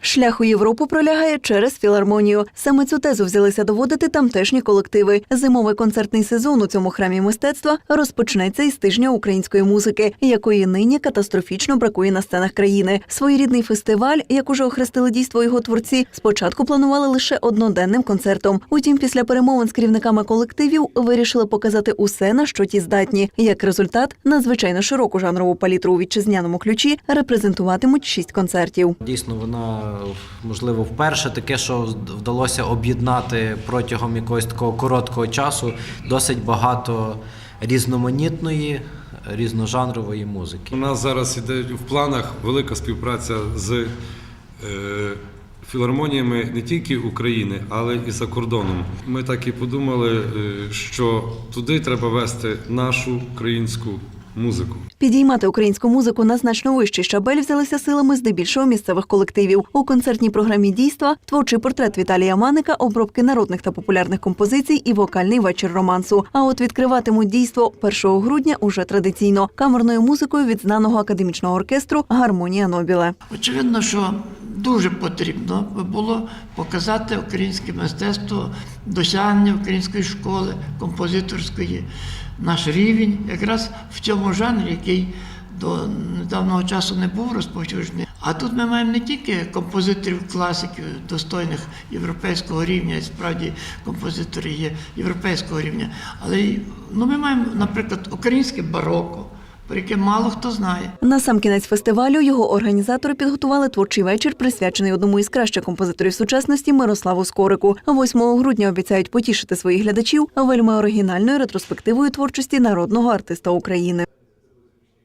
Шлях у Європу пролягає через філармонію. Саме цю тезу взялися доводити тамтешні колективи. Зимовий концертний сезон у цьому храмі мистецтва розпочнеться із тижня української музики, якої нині катастрофічно бракує на сценах країни. Своєрідний фестиваль, як уже охрестили дійство його творці, спочатку планували лише одноденним концертом. Утім, після перемовин з керівниками колективів вирішили показати усе, на що ті здатні. Як результат, надзвичайно широку жанрову палітру у вітчизняному ключі репрезентуватимуть шість концертів. Дійсно, вона можливо вперше таке, що вдалося об'єднати протягом якогось такого короткого часу досить багато різноманітної, різножанрової музики. У нас зараз іде в планах велика співпраця з е, філармоніями не тільки України, але і за кордоном. Ми так і подумали, е, що туди треба вести нашу українську музику. Підіймати українську музику на значно вищий щабель взялися силами здебільшого місцевих колективів. У концертній програмі дійства творчий портрет Віталія Маника, обробки народних та популярних композицій і вокальний вечір романсу. А от відкриватимуть дійство 1 грудня уже традиційно камерною музикою від знаного академічного оркестру Гармонія Нобіле. Очевидно, що дуже потрібно було показати українське мистецтво, досягнення української школи, композиторської, наш рівень, якраз в цьому жанрі, який до недавнього часу не був розповсюджений. А тут ми маємо не тільки композиторів, класиків, достойних європейського рівня, і справді композитори є європейського рівня, але й ну, ми маємо, наприклад, українське бароко, про яке мало хто знає. На сам кінець фестивалю його організатори підготували творчий вечір, присвячений одному із кращих композиторів сучасності Мирославу Скорику. 8 грудня обіцяють потішити своїх глядачів вельми оригінальною ретроспективою творчості народного артиста України.